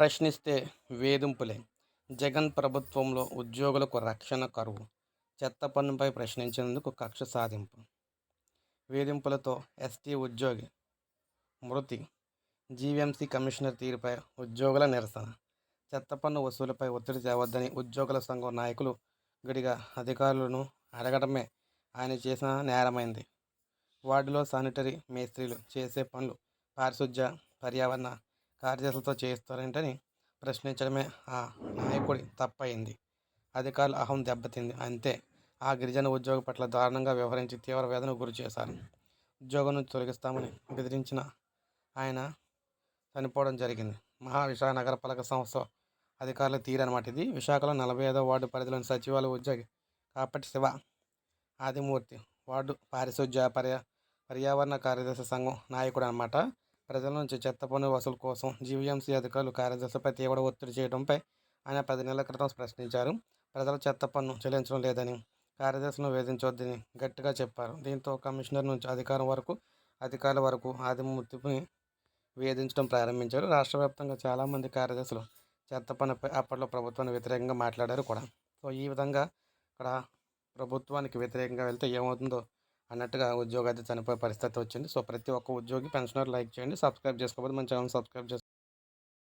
ప్రశ్నిస్తే వేధింపులే. జగన్ ప్రభుత్వంలో ఉద్యోగులకు రక్షణ కరువు. చెత్త పన్నుపై ప్రశ్నించేందుకు కక్ష సాధింపు. వేధింపులతో ఎస్టీ ఉద్యోగి మృతి. జీవీఎంసీ కమిషనర్ తీరుపై ఉద్యోగుల నిరసన. చెత్త పన్ను వసూలుపై ఒత్తిడి తేవద్దని ఉద్యోగుల సంఘం నాయకులు గడిగా అధికారులను అడగడమే ఆయన చేసిన నేరమైంది. వార్డులో శానిటరీ మేస్త్రీలు చేసే పనులు పారిశుధ్య పర్యావరణ కార్యదర్శులతో చేయిస్తారేంటని ప్రశ్నించడమే ఆ నాయకుడి తప్పయింది. అధికారుల అహం దెబ్బతింది. అంతే. ఆ గిరిజన ఉద్యోగి పట్ల దారుణంగా వ్యవహరించి తీవ్ర వేదనకు గురి చేశారు. ఉద్యోగం నుంచి తొలగిస్తామని బెదిరించిన ఆయన చనిపోవడం జరిగింది. మహా విశాఖ నగరపాలక సంస్థ అధికారుల తీరనమాట ఇది. విశాఖలో నలభై ఐదో వార్డు పరిధిలోని సచివాలయ ఉద్యోగి కాపటి శివ ఆదిమూర్తి వార్డు పారిశుధ్య పర్యా పర్యావరణ కార్యదర్శి సంఘం నాయకుడు అనమాట ప్రజల నుంచి చెత్త పన్ను వసూలు కోసం జీవీఎంసీ అధికారులు కార్యదర్శిపై తీవ్ర ఒత్తిడి చేయడంపై ఆయన పది నెలల క్రితం ప్రశ్నించారు. ప్రజలు చెత్త పన్ను చెల్లించడం లేదని కార్యదర్శులను వేధించవద్దని గట్టిగా చెప్పారు. దీంతో కమిషనర్ నుంచి అధికారం వరకు అధికారుల వరకు ఆదిమూర్తిని వేధించడం ప్రారంభించారు. రాష్ట్ర వ్యాప్తంగా చాలామంది కార్యదర్శులు చెత్త పన్నుపై అప్పట్లో ప్రభుత్వానికి వ్యతిరేకంగా మాట్లాడారు కూడా. సో ఈ విధంగా ఇక్కడ ప్రభుత్వానికి వ్యతిరేకంగా వెళ్తే ఏమవుతుందో అన్నట్టుగా ఉద్యోగి అయితే చనిపోయే పరిస్థితి వచ్చింది. సో ప్రతి ఒక్క ఉద్యోగి పెన్షనర్ లైక్ చేయండి. సబ్స్క్రైబ్ చేసుకోకపోతే మన ఛానల్ సబ్స్క్రైబ్ చేసుకోండి